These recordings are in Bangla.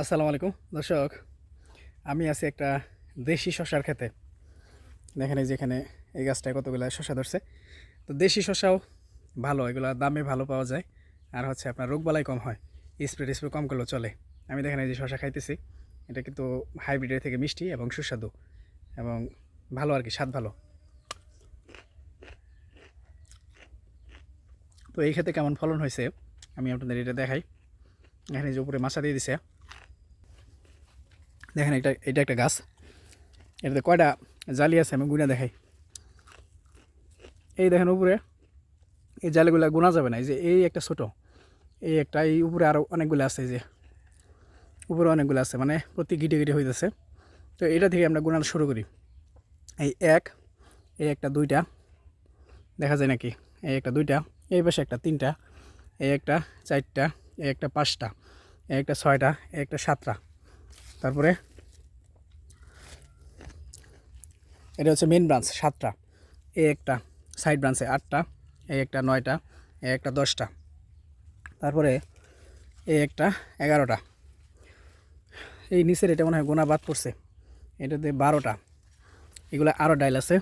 আসসালামু আলাইকুম। দর্শক, আমি আছি একটা দেশি শশার খেতে দেখেন এই যেখানে এই গাছটায় কতগুলো শশা ধরছে। তো দেশি শশাও ভালো, এগুলো দামে ভালো পাওয়া যায়। আর হচ্ছে আপনার রোগবালাই কম হয় স্প্রে টিস্প্রে কম করলেও চলে। আমি দেখেন এই যে শশা খাইতেছি, এটা কিন্তু হাইব্রিডের থেকে মিষ্টি এবং সুস্বাদু এবং ভালো আর কি, স্বাদ ভালো। তো এই ক্ষেত্রে কেমন ফলন হয়েছে, আমি আপনাদের এটা দেখাই। এখানে যে উপরে মাছা দিয়ে দিছে দেখেন এটা এটা একটা গাছ। এটাতে কয়টা জালি আছে আমি গুনা দেখাই। এই দেখেন উপরে, এই জালিগুলো গোনা যাবে না, এই যে এই একটা ছোট, এই একটা, এই উপরে আরও অনেকগুলো আছে যে উপরে অনেকগুলো আছে মানে প্রতি গিটে গিটে হইতেছে। তো এটা থেকে আমরা গোনা শুরু করি। এই এক, এই একটা দুইটা, দেখা যায় নাকি? এই একটা দুইটা, এই পাশে একটা তিনটা, এই একটা চারটা, এই একটা পাঁচটা, এই একটা ছয়টা, এই একটা সাতটা। তারপরে এটা হচ্ছে মেন ব্রাঞ্চ সাতটা। এই একটা সাইড ব্রাঞ্চে আটটা এই একটা নয়টা এই একটা দশটা। তারপরে এই একটা এগারোটা। এই নিচের এটা মনে হয় গোনা বাদ পড়ছে। এটাতে বারোটা। এগুলো আরও ডাইল আছে।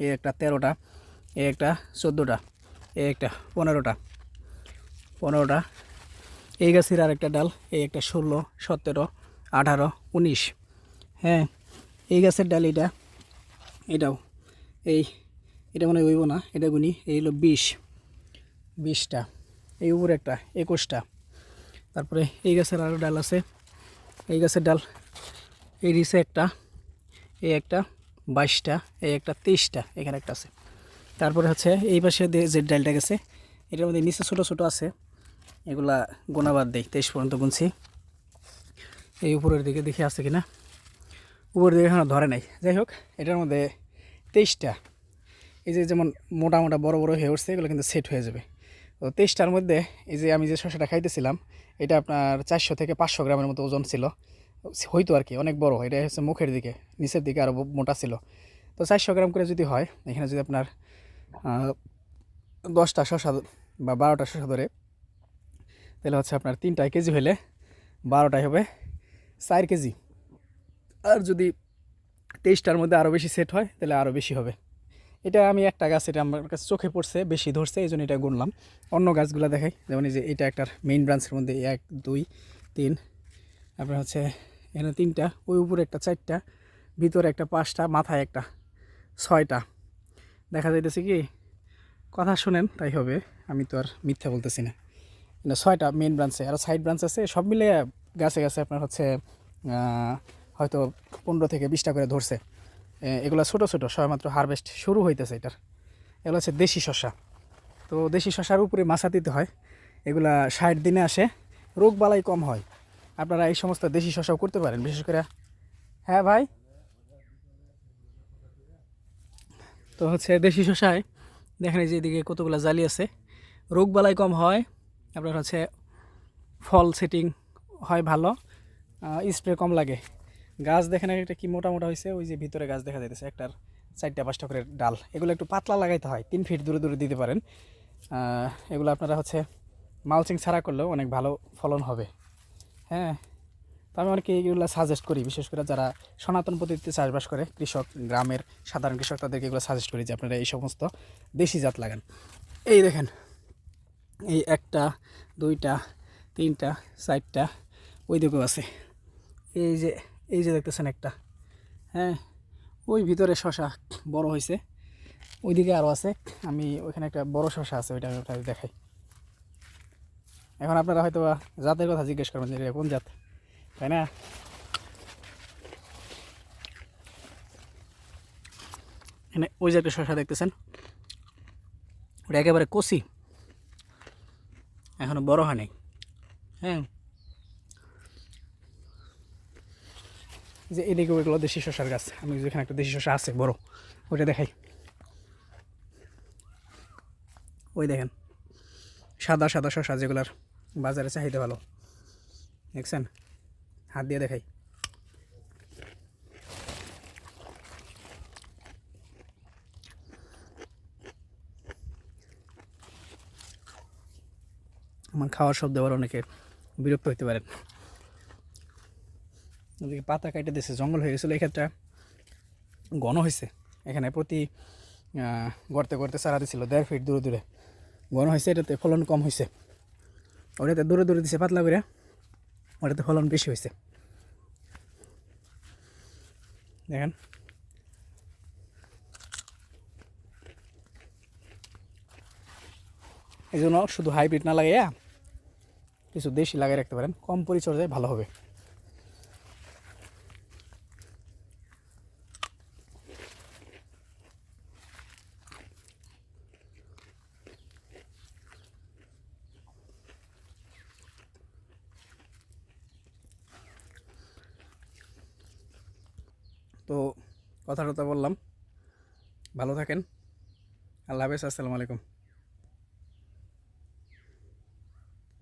এই একটা তেরোটা এই একটা চোদ্দোটা এই একটা পনেরোটা। পনেরোটা। এই গাছের আর একটা ডাল এই একটা ষোলো, সতেরো আঠারো, উনিশ। হ্যাঁ এই গাছের ডাল এটা, এটাও। এই, এটা মনে হইব না, এটা গুনি এই হলো বিশ। বিশটা, এই উপরে একটা, একুশটা। তারপরে এই গাছের আরও ডাল আছে। এই গাছের ডাল, এই নিচে একটা, এই একটা, বাইশটা, এই একটা, তেইশটা, এখানে একটা আছে। তারপরে হচ্ছে এই পাশে দিয়ে যে ডালটা গেছে, এটার মধ্যে নিচে ছোটো ছোটো আছে। এগুলা গোনাবাদ দেই, তেইশ পর্যন্ত গুনছি। এই উপরের দিকে দেখে আছে কিনা? উপরের দিকে এখনও ধরে নাই। যাই হোক, এটার মধ্যে তেইশটা। এই যে যেমন মোটা মোটা বড় বড় হয়ে উঠছে, এগুলো কিন্তু সেট হয়ে যাবে। তো তেইশটার মধ্যে এই যে আমি যে শসাটা খাইতেছিলাম, এটা আপনার চারশো থেকে পাঁচশো গ্রামের মতো ওজন ছিল। হয়তো আর কি, অনেক বড়। এটা হচ্ছে মুখের দিকে, নিচের দিকে আরও মোটা ছিল। তো চারশো গ্রাম করে যদি হয়, এখানে যদি আপনার দশটা শশা বা বারোটা শশা ধরে, তাহলে হচ্ছে আপনার তিনটায় কেজি হলে বারোটায় হবে। চার কেজি। আর যদি তেইশটার মধ্যে আরও বেশি সেট হয়, তাহলে আরও বেশি হবে। এটা আমি একটা গাছ, এটা আমার কাছে চোখে পড়ছে, বেশি ধরছে এই জন্য এটা গুনলাম। অন্য গাছগুলো দেখাই, যেমন এই যে এটা একটা মেইন ব্রাঞ্চের মধ্যে, এক, দুই, তিন তারপরে হচ্ছে এখানে তিনটা, ওই উপরে একটা চারটা, ভিতরে একটা পাঁচটা, মাথায় একটা ছয়টা। দেখা যাইতেছে কি, কথা শুনেন, তাই হবে, আমি তো আর মিথ্যা বলতেছি না। ছয়টা মেন ব্রাঞ্চে আর সাইড ব্রাঞ্চ আছে, সব মিলে গাছে গাছে আপনার হচ্ছে হয়তো পনেরো থেকে বিশটা করে ধরছে। এগুলো ছোট ছোট, সবেমাত্র হারভেস্ট শুরু হইতেছে এটার। এগুলো হচ্ছে দেশি শশা তো দেশি শশার উপরে মাছা দিতে হয়। এগুলা ষাট দিনে আসে, রোগ বালাই কম হয়। আপনারা এই সমস্ত দেশি শসাও করতে পারেন, বিশেষ করে হ্যাঁ ভাই? তো হচ্ছে দেশি শশায় দেখেন যে এদিকে কতগুলো জালি আছে। রোগ বালাই কম হয়, আপনার হচ্ছে ফল সেটিং হয় ভালো স্প্রে কম লাগে। গাছ দেখেন একটা কি মোটা মোটা হয়েছে, ওই যে ভিতরে গাছ দেখা যাইতেছে, একটার চারটা পাঁচটা করে ডাল। এগুলো একটু পাতলা লাগাইতে হয়, তিন ফিট দূরে দূরে দিতে পারেন। এগুলো আপনারা হচ্ছে মালচিং ছাড়া করলেও অনেক ভালো ফলন হবে। হ্যাঁ তো আমি অনেকে এগুলো সাজেস্ট করি, বিশেষ করে যারা সনাতন পদ্ধতিতে চাষবাস করে, কৃষক, গ্রামের সাধারণ কৃষক, তাদেরকে এগুলো সাজেস্ট করি যে আপনারা এই সমস্ত দেশি জাত লাগান। এই দেখেন, এই একটা, দুইটা, তিনটা, চারটা ওই দিকেও আছে। এই যে এই যে দেখতেছেন একটা। হ্যাঁ ওই ভিতরে শশা বড় হয়েছে। ওইদিকে আরও আছে। আমি ওইখানে একটা বড় শশা আছে, ওইটা আমি আপনাদের দেখাই। এখন আপনারা হয়তো জাতের কথা জিজ্ঞেস করবেন যে কোন জাত? তাই না? এখানে ওই যে একটা শশা দেখতেছেন। ওটা একেবারে কষি এখনও বড় হয়নি হ্যাঁ। যে এদিকে ওইগুলো দেশি শশার গাছ। আমি যেখানে একটা দেশি শশা আছে, বড়, ওইটা দেখাই। ওই দেখেন, সাদা সাদা শশা যেগুলার বাজারে চাহিদা ভালো। দেখছেন? হাত দিয়ে দেখাই। আমার খাওয়ার শব্দ আবার অনেকে বিরক্ত হইতে পারেন। ওদিকে পাতা কাটে দিয়েছে জঙ্গল হয়ে গেছিল এই ক্ষেত্রে। ঘন হয়েছে এখানে প্রতি গড়তে গড়তে চারা দিছিল, দেড় ফিট দূরে দূরে। ঘন হয়েছে এটাতে ফলন কম হয়েছে ওটাতে দূরে দূরে দিছে, পাতলা করে ওটাতে ফলন বেশি হয়েছে দেখেন। এই জন্য শুধু হাইব্রিড না লাগাইয়া কিছু দেশি লাগিয়ে রাখতে পারেন। কম পরিচর্যায় ভালো হবে। তো কথা টথা বললাম। ভালো থাকেন। আল্লাহ হাফেজ আসসালামু আলাইকুম।